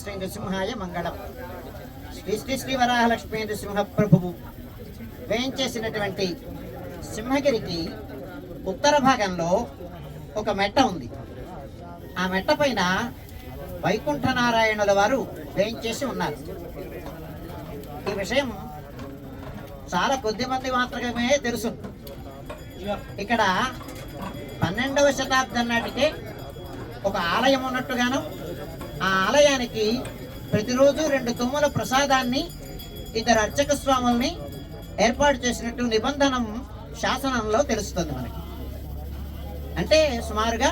శ్రీ నృసింహాయ మంగళం. శ్రీ శ్రీ శ్రీ వరాహలక్ష్మీ నృసింహ ప్రభువు వేయించేసినటువంటి సింహగిరికి ఉత్తర భాగంలో ఒక మెట్ట ఉంది. ఆ మెట్ట పైన వైకుంఠనారాయణుల వారు వేయించేసి ఉన్నారు. ఈ విషయం చాలా కొద్ది మంది మాత్రమే తెలుసు. ఇక్కడ పన్నెండవ శతాబ్దం నాటికే ఒక ఆలయం ఉన్నట్టుగాను ఆ ఆలయానికి ప్రతిరోజు రెండు తుమ్మల ప్రసాదాన్ని ఇద్దరు అర్చక స్వాముల్ని ఏర్పాటు చేసినట్టు నిబంధనం శాసనంలో తెలుస్తుంది మనకి. అంటే సుమారుగా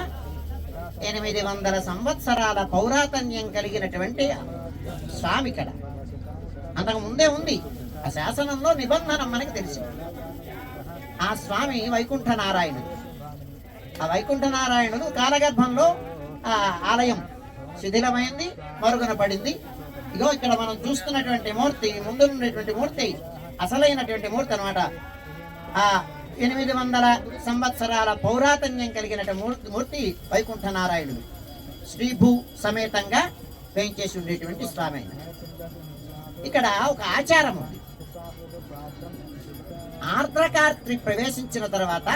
ఎనిమిది వందల సంవత్సరాల పౌరాతన్యం కలిగినటువంటి స్వామి ఇక్కడ అంతకు ముందే ఉంది. ఆ శాసనంలో నిబంధనం మనకి తెలిసింది. ఆ స్వామి వైకుంఠ నారాయణుడు ఆ వైకుంఠ నారాయణుడు కాలగర్భంలో ఆ ఆలయం శిథిలమైంది మరుగున పడింది ఇగో ఇక్కడ మనం చూస్తున్నటువంటి మూర్తి ముందు ఉన్నటువంటి మూర్తి అసలైనటువంటి మూర్తి అన్నమాట. ఆ ఎనిమిది వందల సంవత్సరాల పౌరాతన్యం కలిగిన మూర్తి మూర్తి వైకుంఠ నారాయణుడు. శ్రీభూ సమేతంగా వేయించేసి ఉండేటువంటి స్వామి ఆయన. ఇక్కడ ఒక ఆచారం ఉంది. ఆర్ద్రకార్త్రి ప్రవేశించిన తర్వాత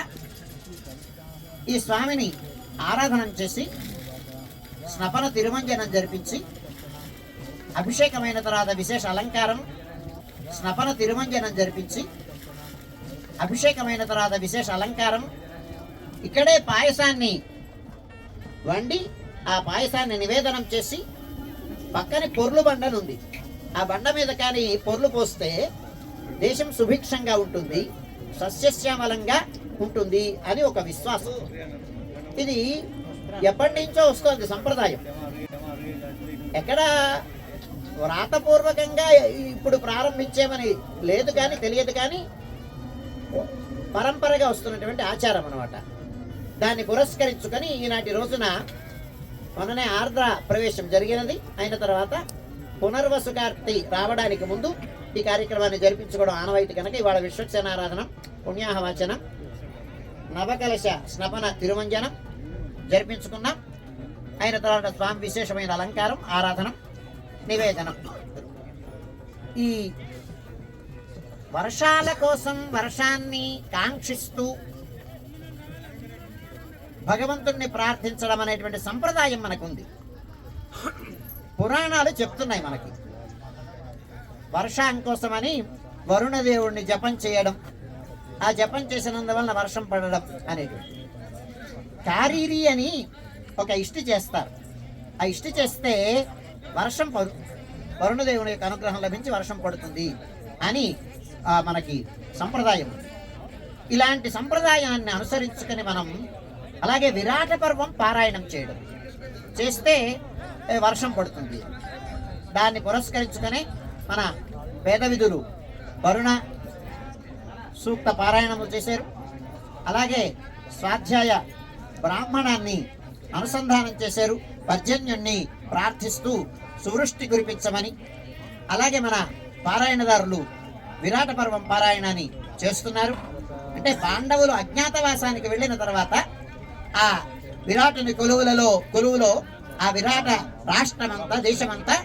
ఈ స్వామిని ఆరాధన చేసి స్నపన తిరుమంజనం జరిపించి అభిషేకమైన తర్వాత విశేష అలంకారం స్నపన తిరుమంజనం జరిపించి అభిషేకమైన తర్వాత విశేష అలంకారం ఇక్కడే పాయసాన్ని వండి ఆ పాయసాన్ని నివేదనం చేసి పక్కనే పొర్లు బండనుంది ఉంది. ఆ బండ మీద కానీ పొర్లు పోస్తే దేశం సుభిక్షంగా ఉంటుంది సస్యశ్యామలంగా ఉంటుంది అని ఒక విశ్వాసం. ఇది ఎప్పటి నుంచో వస్తుంది సంప్రదాయం. ఎక్కడ వ్రాతపూర్వకంగా ఇప్పుడు ప్రారంభించేమని లేదు కానీ తెలియదు కానీ పరంపరగా వస్తున్నటువంటి ఆచారం అనమాట దాన్ని పురస్కరించుకొని ఈనాటి రోజున మననే ఆర్ద్ర ప్రవేశం జరిగినది. అయిన తర్వాత పునర్వసు కార్తి రావడానికి ముందు ఈ కార్యక్రమాన్ని జరిపించుకోవడం ఆనవాయితీ కనుక ఇవాళ విశ్వక్సేనారాధనం పుణ్యాహవాచనం నవకలశ స్నపన తిరుమంజనం జరిపించుకున్నాం. అయిన తర్వాత స్వామి విశేషమైన అలంకారం ఆరాధన నివేదనం. ఈ వర్షాల కోసం వర్షాన్ని కాంక్షిస్తూ భగవంతుణ్ణి ప్రార్థించడం అనేటువంటి సంప్రదాయం మనకుంది. పురాణాలు చెప్తున్నాయి మనకి. వర్షం కోసమని వరుణదేవుణ్ణి జపం చేయడం ఆ జపం చేసినందువలన వర్షం పడడం అనేటువంటి కారీరి అని ఒక ఇష్టి చేస్తారు. ఆ ఇష్టి చేస్తే వర్షం పడు వరుణదేవుని యొక్క అనుగ్రహం లభించి వర్షం పడుతుంది అని మనకి సంప్రదాయం. ఇలాంటి సంప్రదాయాన్ని అనుసరించుకొని మనం అలాగే విరాట పర్వం పారాయణం చేయడం. చేస్తే వర్షం పడుతుంది. దాన్ని పురస్కరించుకొని మన వేద విధులు వరుణ సూక్త పారాయణము చేశారు. అలాగే స్వాధ్యాయ బ్రాహ్మణాన్ని అనుసంధానం చేశారు. పర్జన్యుణ్ణి ప్రార్థిస్తూ సువృష్టి కురిపించమని అలాగే మన పారాయణదారులు విరాట పర్వం పారాయణాన్ని చేస్తున్నారు. అంటే పాండవులు అజ్ఞాతవాసానికి వెళ్ళిన తర్వాత ఆ విరాటుని కొలువులలో కొలువులో ఆ విరాట రాష్ట్రమంతా దేశమంతా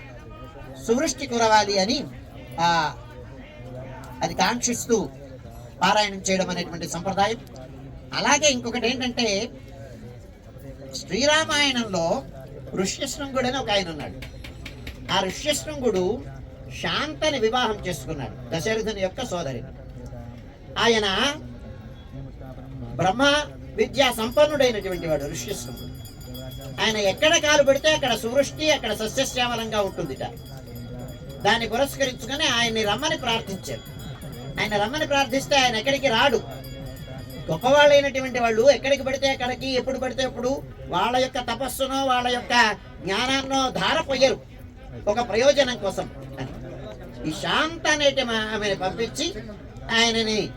సువృష్టి కురవాలి అని ఆ అది కాంక్షిస్తూ పారాయణం చేయడం అనేటువంటి సంప్రదాయం. అలాగే ఇంకొకటి ఏంటంటే శ్రీరామాయణంలో ఋష్యశృంగుడు అని ఒక ఆయన ఉన్నాడు. ఆ ఋష్యశృంగుడు శాంతని వివాహం చేసుకున్నాడు దశరథుని యొక్క సోదరి ఆయన బ్రహ్మ విద్యా సంపన్నుడైనటువంటి వాడు ఋష్యశృంగుడు. ఆయన ఎక్కడ కాలు పెడితే అక్కడ సువృష్టి అక్కడ సస్యశ్యామలంగా ఉంటుందిట. దాన్ని పురస్కరించుకొని ఆయన్ని రమ్మని ప్రార్థించారు. ఆయన రమ్మని ప్రార్థిస్తే ఆయన ఎక్కడికి రాడు. గొప్పవాళ్ళైనటువంటి వాళ్ళు ఎక్కడికి పడితే అక్కడికి ఎప్పుడు పడితే ఎప్పుడు వాళ్ళ యొక్క తపస్సునో వాళ్ళ యొక్క జ్ఞానాన్నో ధారపోయారు. ఒక ప్రయోజనం కోసం. ఈ శాంత అనేటి ఆమెను పంపించి ఆయనని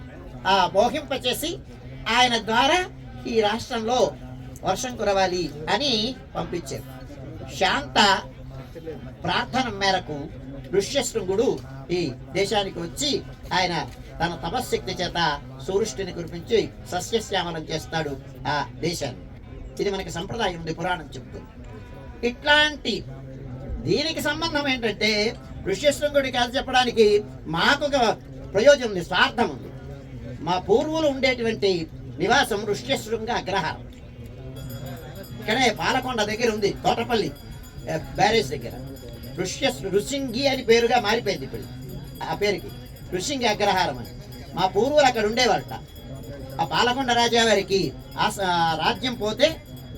ఆ మోహింపచేసి ఆయన ద్వారా ఈ రాష్ట్రంలో వర్షం కురవాలి అని పంపించారు. శాంత ప్రార్థన మేరకు ఋష్యశృంగుడు ఈ దేశానికి వచ్చి ఆయన తన తపశ్శక్తి చేత సూరుష్టిని కురిపించి సస్యశ్యామలం చేస్తాడు ఆ దేశాన్ని. ఇది మనకి సంప్రదాయం ఉంది పురాణం చెప్తుంది ఇట్లాంటి దీనికి సంబంధం ఏంటంటే ఋష్యశృంగుడి కథ చెప్పడానికి మాకు ఒక ప్రయోజనం ఉంది స్వార్థం ఉంది. మా పూర్వులు ఉండేటువంటి నివాసం ఋష్యశృంగ అగ్రహారం. ఇక్కడే పాలకొండ దగ్గర ఉంది తోటపల్లి బ్యారేజ్ దగ్గర. ఋష్య ఋషింగి అని పేరుగా మారిపోయింది ఇప్పుడు. ఆ పేరుకి. ఋషింగి అగ్రహారం అని. మా పూర్వులు అక్కడ ఉండేవారట. ఆ పాలకొండ రాజా వారికి ఆ రాజ్యం పోతే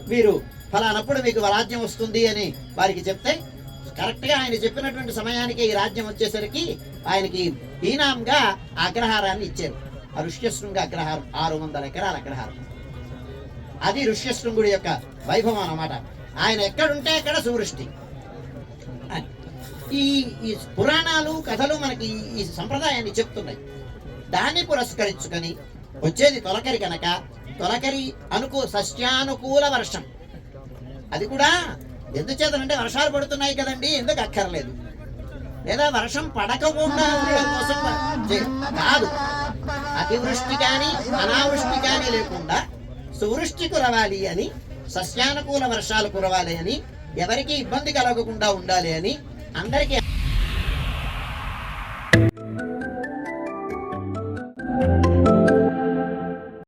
మీరు ఫలానప్పుడు మీకు రాజ్యం వస్తుంది అని వారికి చెప్తే కరెక్ట్గా ఆయన చెప్పినటువంటి సమయానికి ఈ రాజ్యం వచ్చేసరికి ఆయనకి ఈనాంగా అగ్రహారాన్ని ఇచ్చారు. ఆ ఋష్యశృంగ అగ్రహారం ఆరు వందల ఎకరాల అగ్రహారం. అది ఋష్యశృంగుడి యొక్క వైభవం అన్నమాట. ఆయన ఎక్కడుంటే అక్కడ సువృష్టి. ఈ ఈ పురాణాలు కథలు మనకి ఈ సంప్రదాయాన్ని చెప్తున్నాయి. దాన్ని పురస్కరించుకొని వచ్చేది తొలకరి కనుక తొలకరి అనుకూ సస్యానుకూల వర్షం. అది కూడా ఎందుచేతనంటే వర్షాలు పడుతున్నాయి కదండి ఎందుకు అక్కర్లేదు. లేదా వర్షం పడకుండా ఉండడం కోసం కాదు. అతివృష్టి కానీ అనావృష్టి కానీ లేకుండా సువృష్టి కురవాలి అని సస్యానుకూల వర్షాలు కురవాలి అని ఎవరికి ఇబ్బంది కలగకుండా ఉండాలి అని అందరికీ